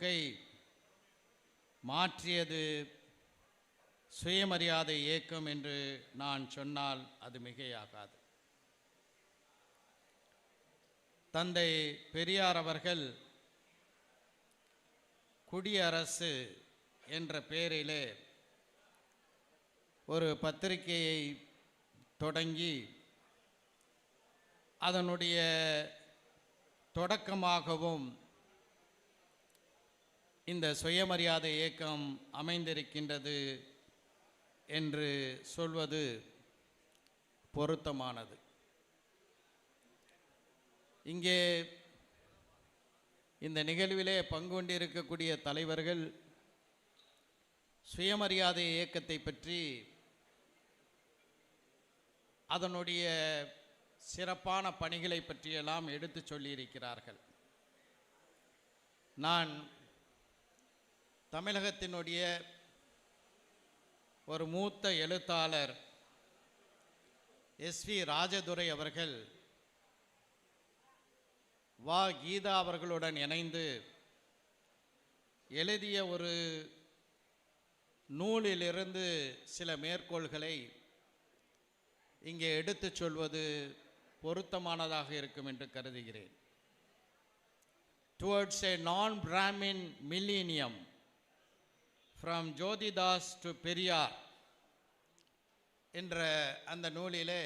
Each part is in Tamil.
போக்கை மாற்றியது சுயமரியாதை இயக்கம் என்று நான் சொன்னால் அது மிகையாகாது. தந்தை பெரியார் அவர்கள் குடியரசு என்ற பெயரிலே ஒரு பத்திரிகையை தொடங்கி அதனுடைய தொடக்கமாகவும் இந்த சுயமரியாதை இயக்கம் அமைந்திருக்கின்றது என்று சொல்வது பொருத்தமானது. இங்கே இந்த நிகழ்விலே பங்கு கொண்டிருக்கக்கூடிய தலைவர்கள் சுயமரியாதை இயக்கத்தை பற்றி அதனுடைய சிறப்பான பணிகளை பற்றியெல்லாம் எடுத்து சொல்லியிருக்கிறார்கள். நான் தமிழகத்தினுடைய ஒரு மூத்த எழுத்தாளர் எஸ் வி ராஜதுரை அவர்கள் வா கீதா அவர்களுடன் இணைந்து எழுதிய ஒரு நூலிலிருந்து சில மேற்கோள்களை இங்கே எடுத்துச் சொல்வது பொருத்தமானதாக இருக்கும் என்று கருதுகிறேன். Towards a non brahmin millennium from Jothidas to Periyar என்ற அந்த நூலிலே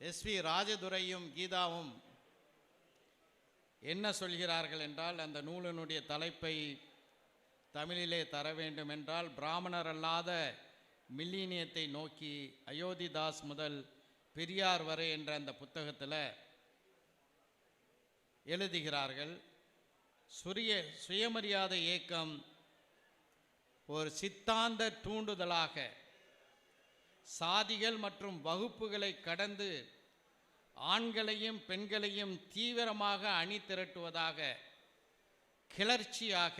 எஸ் வி ராஜதுரையும் கீதாவும் என்ன சொல்கிறார்கள் என்றால் அந்த நூலினுடைய தலைப்பை தமிழிலே தர வேண்டும் என்றால் பிராமணர் அல்லாத மில்லினியத்தை நோக்கி அயோத்திதாஸ் முதல் பெரியார் வரை என்ற அந்த புத்தகத்தில் எழுதுகிறார்கள். சுரிய சுயமரியாதை இயக்கம் ஒரு சித்தாந்த தூண்டுதலாக சாதிகள் மற்றும் வகுப்புகளை கடந்து ஆண்களையும் பெண்களையும் தீவிரமாக அணி திரட்டுவதாக கிளர்ச்சியாக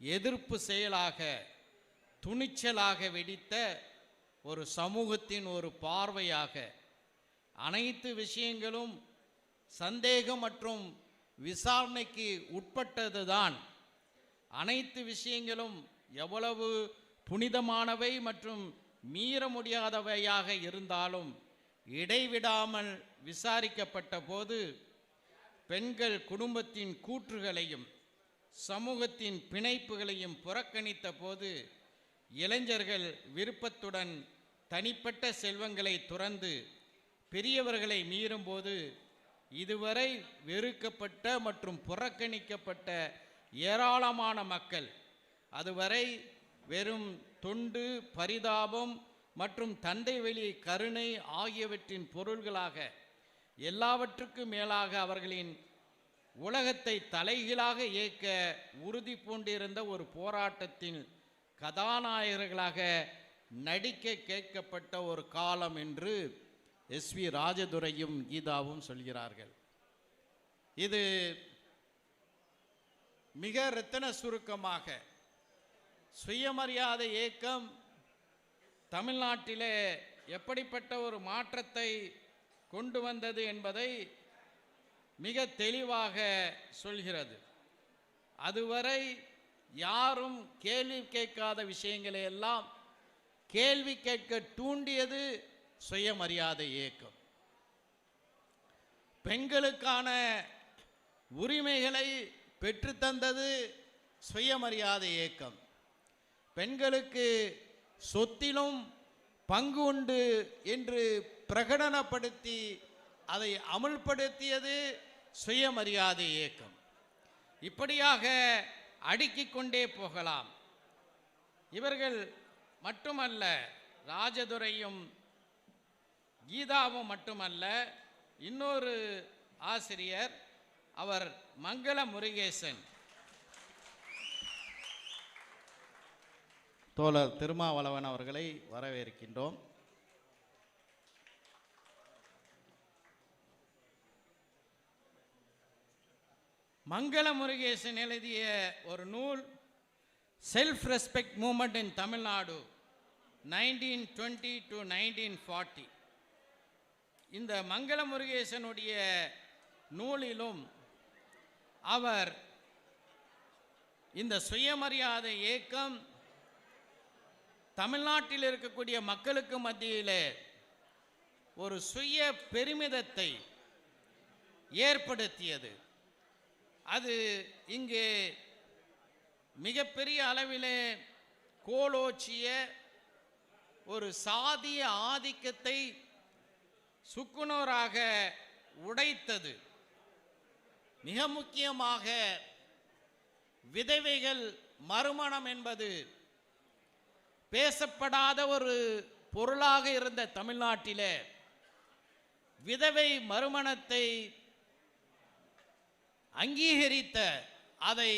எதிர்ப்பு செயலாக துணிச்சலாக வெடித்த ஒரு சமூகத்தின் ஒரு பார்வையாக அனைத்து விஷயங்களும் சந்தேகம் மற்றும் விசாரணைக்கு உட்பட்டதுதான். அனைத்து விஷயங்களும் எவ்வளவு புனிதமானவை மற்றும் மீற முடியாதவையாக இருந்தாலும் இடைவிடாமல் விசாரிக்கப்பட்ட போது பெண்கள் குடும்பத்தின் கூற்றுகளையும் சமூகத்தின் பிணைப்புகளையும் புறக்கணித்த போது இளைஞர்கள் விருப்பத்துடன் தனிப்பட்ட செல்வங்களை துறந்து பெரியவர்களை மீறும்போது இதுவரை வெறுக்கப்பட்ட மற்றும் புறக்கணிக்கப்பட்ட ஏராளமான மக்கள் அதுவரை வெறும் தொண்டு பரிதாபம் மற்றும் தந்தை வெளி கருணை ஆகியவற்றின் பொருள்களாக எல்லாவற்றுக்கும் மேலாக அவர்களின் உலகத்தை தலைகீழாக இயக்க உறுதி பூண்டிருந்த ஒரு போராட்டத்தின் கதாநாயகர்களாக நடிக்க கேட்கப்பட்ட ஒரு காலம் என்று எஸ் வி ராஜதுரையும் கீதாவும் சொல்கிறார்கள். இது மிக ரத்தன சுருக்கமாக சுயமரியாதை இயக்கம் தமிழ்நாட்டிலே எப்படிப்பட்ட ஒரு மாற்றத்தை கொண்டு வந்தது என்பதை மிக தெளிவாக சொல்கிறது. அதுவரை யாரும் கேள்வி கேட்காத விஷயங்களை எல்லாம் கேள்வி கேட்க தூண்டியது சுயமரியாதை இயக்கம் பெண்களுக்கான உரிமைகளை பெற்றுத்தந்தது சுயமரியாதை இயக்கம் பெண்களுக்கு சொத்திலும் பங்கு உண்டு என்று பிரகடனப்படுத்தி அதை அமுல்படுத்தியது சுயமரியாதை இயக்கம். இப்படியாக அடுக்கிக் கொண்டே போகலாம். இவர்கள் மட்டுமல்ல ராஜதுரையும் கீதாவும் மட்டுமல்ல இன்னொரு ஆசிரியர் அவர் மங்கள முருகேசன் தோழர் திருமாவளவன் அவர்களை வரவேற்கின்றோம். மங்கள முருகேசன் எழுதிய ஒரு நூல் self respect movement in Tamil Nadu nineteen twenty to nineteen forty இந்த மங்கள முருகேசனுடைய நூலிலும் அவர் இந்த சுயமரியாதை இயக்கம் தமிழ்நாட்டில் இருக்கக்கூடிய மக்களுக்கு மத்தியில் ஒரு சுய பெருமிதத்தை ஏற்படுத்தியது. அது இங்கே மிகப்பெரிய அளவிலே கோலோச்சிய ஒரு சாதிய ஆதிக்கத்தை சுக்குனோராக உடைத்தது. மிக முக்கியமாக விதவைகள் மறுமணம் என்பது பேசப்படாத ஒரு பொருளாக இருந்த தமிழ்நாட்டிலே விதவை மறுமணத்தை அங்கீகரித்த அதை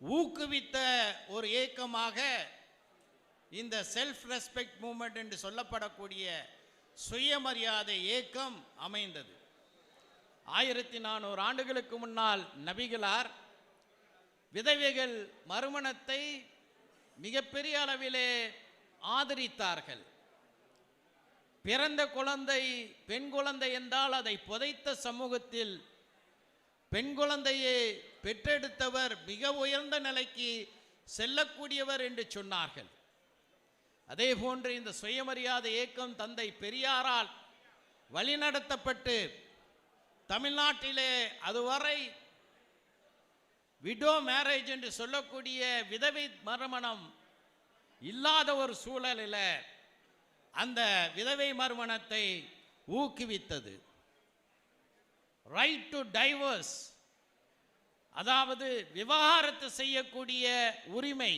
ஊக்குவித்த ஒரு இயக்கமாக இந்த செல்ஃப் ரெஸ்பெக்ட் மூமெண்ட் என்று சொல்லப்படக்கூடிய சுயமரியாதை இயக்கம் அமைந்தது. ஆயிரத்தி நானூறு ஆண்டுகளுக்கு முன்னால் நபிகளார் விதவைகள் மறுமணத்தை மிகப்பெரிய அளவிலே ஆதரித்தார்கள். பிறந்த குழந்தை பெண் குழந்தை என்றால் அதை புதைத்த சமூகத்தில் பெண் குழந்தையை பெற்றெடுத்தவர் மிக உயர்ந்த நிலைக்கு செல்லக்கூடியவர் என்று சொன்னார்கள். அதே போன்று இந்த சுயமரியாதை இயக்கம் தந்தை பெரியாரால் வழிநடத்தப்பட்டு தமிழ்நாட்டிலே அதுவரை விடோ மேரேஜ் என்று சொல்லக்கூடிய விதவை மறுமணம் இல்லாத ஒரு சூழலில் அந்த விதவை மறுமணத்தை ஊக்குவித்தது. ரைட் டு டைவர்ஸ் அதாவது விவாகரத்து செய்யக்கூடிய உரிமை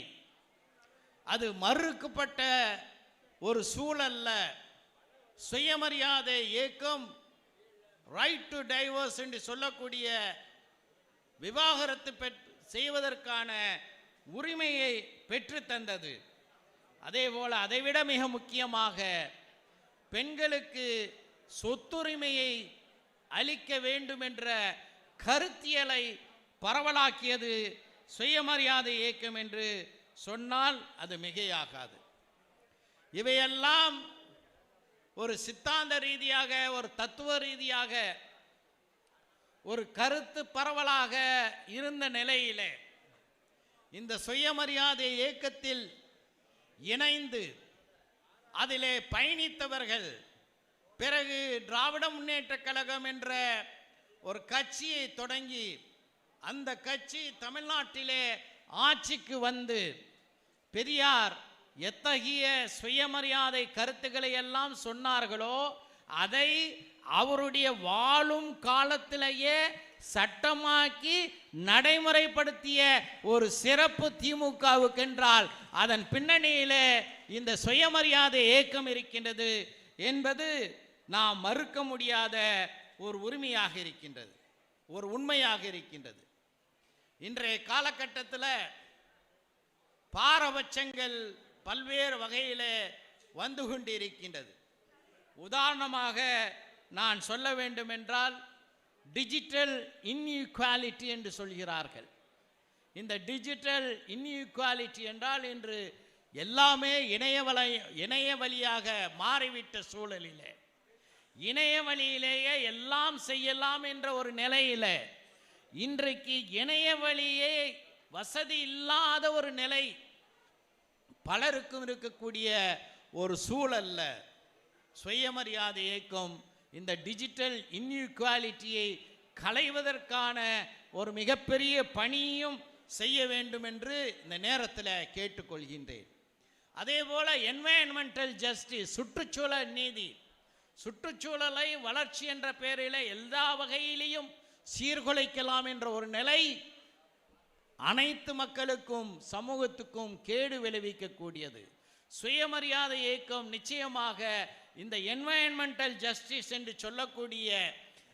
அது மறுக்கப்பட்ட ஒரு சூழல்ல சுயமரியாதை இயக்கம் ரைட் டு டைவர்ஸ் என்று சொல்லக்கூடிய விவாகரத்து பெற் செய்வதற்கான உரிமையை பெற்று தந்தது. அதே அதைவிட மிக முக்கியமாக பெண்களுக்கு சொத்துரிமையை அளிக்க வேண்டும் என்ற கருத்தியலை பரவலாக்கியது சுயமரியாதை இயக்கம் என்று சொன்னால் அது மிகையாகாது. இவையெல்லாம் ஒரு சித்தாந்த ரீதியாக ஒரு தத்துவ ரீதியாக ஒரு கருத்து பரவலாக இருந்த நிலையிலே இந்த சுயமரியாதை இயக்கத்தில் இணைந்து அதிலே பயணித்தவர்கள் பிறகு திராவிட முன்னேற்ற கழகம் என்ற ஒரு கட்சியை தொடங்கி அந்த கட்சி தமிழ்நாட்டிலே ஆட்சிக்கு வந்து பெரியார் எத்தகைய சுயமரியாதை கருத்துக்களை எல்லாம் சொன்னார்களோ அதை அவருடைய வாழும் காலத்திலேயே சட்டமாக்கி நடைமுறைப்படுத்திய ஒரு சிறப்பு திமுகவுக்கு என்றால் அதன் பின்னணியிலே இந்த சுயமரியாதை இயக்கம் இருக்கின்றது என்பது நாம் மறுக்க முடியாத ஒரு உரிமையாக இருக்கின்றது ஒரு உண்மையாக இருக்கின்றது. இன்றைய காலகட்டத்தில் பாரபட்சங்கள் பல்வேறு வகையில் வந்து கொண்டிருக்கின்றது. உதாரணமாக நான் சொல்ல வேண்டும் என்றால் டிஜிட்டல் இன்இக்வாலிட்டி என்று சொல்கிறார்கள். இந்த டிஜிட்டல் இன்இக்வாலிட்டி என்றால் இன்று எல்லாமே இணையவலை இணைய வழியாக மாறிவிட்ட சூழலிலே. இணைய வழியிலேயே எல்லாம் செய்யலாம் என்ற ஒரு நிலையில் இன்றைக்கு இணைய வழியே வசதி இல்லாத ஒரு நிலை பலருக்கும் இருக்கக்கூடிய ஒரு சூழல்ல சுயமரியாதை இயக்கம் இந்த டிஜிட்டல் இன்இக்வாலிட்டியை களைவதற்கான ஒரு மிகப்பெரிய பணியும் செய்ய வேண்டும் என்று இந்த நேரத்தில் கேட்டுக்கொள்கின்றேன். அதே போல என்வாயன்மெண்டல் ஜஸ்டிஸ் சுற்றுச்சூழல் நீதி. சுற்றுச்சூழலை வளர்ச்சி என்ற பெயரில் எல்லா வகையிலையும் சீர்குலைக்கலாம் என்ற ஒரு நிலை அனைத்து மக்களுக்கும் சமூகத்துக்கும் கேடு விளைவிக்கக்கூடியது. சுயமரியாதை இயக்கம் நிச்சயமாக இந்த என்வாயன்மெண்டல் ஜஸ்டிஸ் என்று சொல்லக்கூடிய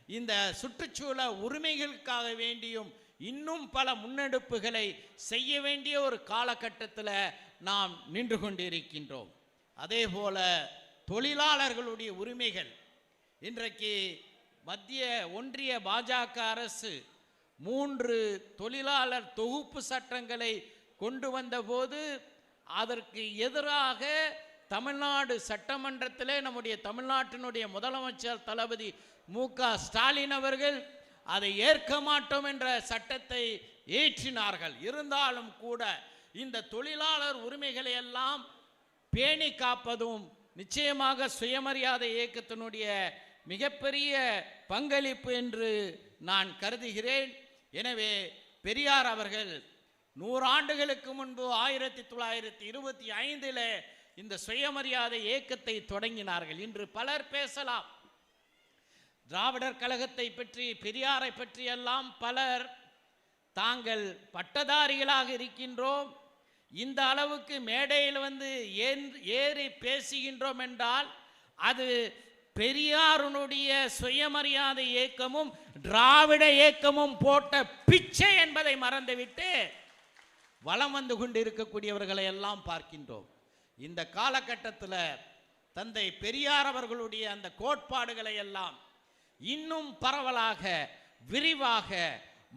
இந்த சுற்றுச்சூழல் உரிமைகளுக்காக வேண்டியும் இன்னும் பல முன்னெடுப்புகளை செய்ய வேண்டிய ஒரு காலகட்டத்தில் நாம் நின்று கொண்டிருக்கின்றோம். அதே போல தொழிலாளர்களுடைய உரிமைகள். இன்றைக்கு மத்திய ஒன்றிய பாஜக அரசு மூன்று தொழிலாளர் தொகுப்பு சட்டங்களை கொண்டு வந்தபோது அதற்கு எதிராக தமிழ்நாடு சட்டமன்றத்திலே நம்முடைய தமிழ்நாட்டினுடைய முதலமைச்சர் தளபதி மு க ஸ்டாலின் அவர்கள் அதை ஏற்க மாட்டோம் என்ற சட்டத்தை ஏற்றினார்கள். இருந்தாலும் கூட இந்த தொழிலாளர் உரிமைகளை எல்லாம் பேணி காப்பதும் நிச்சயமாக சுயமரியாதை இயக்கத்தினுடைய மிகப்பெரிய பங்களிப்பு என்று நான் கருதுகிறேன். எனவே பெரியார் அவர்கள் நூறாண்டுகளுக்கு முன்பு ஆயிரத்தி தொள்ளாயிரத்தி இருபத்தி ஐந்தில் இந்த சுயமரியாதை இயக்கத்தை தொடங்கினார்கள். இன்று பலர் பேசலாம். திராவிடர் கழகத்தை பற்றி பெரியாரை பற்றி எல்லாம் பலர் தாங்கள் பட்டதாரிகளாக இருக்கின்றோம். இந்த அளவுக்கு மேடையில் வந்து ஏன் ஏறி பேசுகின்றோம் என்றால் அது பெரியாருனுடைய சுயமரியாதை இயக்கமும் திராவிட இயக்கமும் போட்ட பிச்சை என்பதை மறந்துவிட்டு வலம் வந்து கொண்டு இருக்கக்கூடியவர்களை எல்லாம் பார்க்கின்றோம். இந்த காலகட்டத்தில் தந்தை பெரியார் அவர்களுடைய அந்த கோட்பாடுகளை எல்லாம் இன்னும் பரவலாக விரிவாக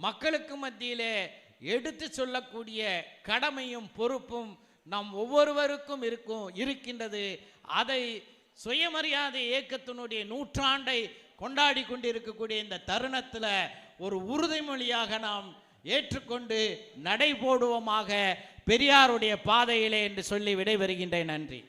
மக்களுக்கு மத்தியிலே எடுத்து சொல்லக்கூடிய கடமையும் பொறுப்பும் நம் ஒவ்வொருவருக்கும் இருக்கும் இருக்கின்றது. அதை சுயமரியாதை இயக்கத்தினுடைய நூற்றாண்டை கொண்டாடி கொண்டிருக்கக்கூடிய இந்த தருணத்தில் ஒரு உறுதிமொழியாக நாம் ஏற்றுக்கொண்டு நடைபோடுவோமாக பெரியாருடைய பாதையிலே என்று சொல்லி விடைபெறுகின்றேன். நன்றி.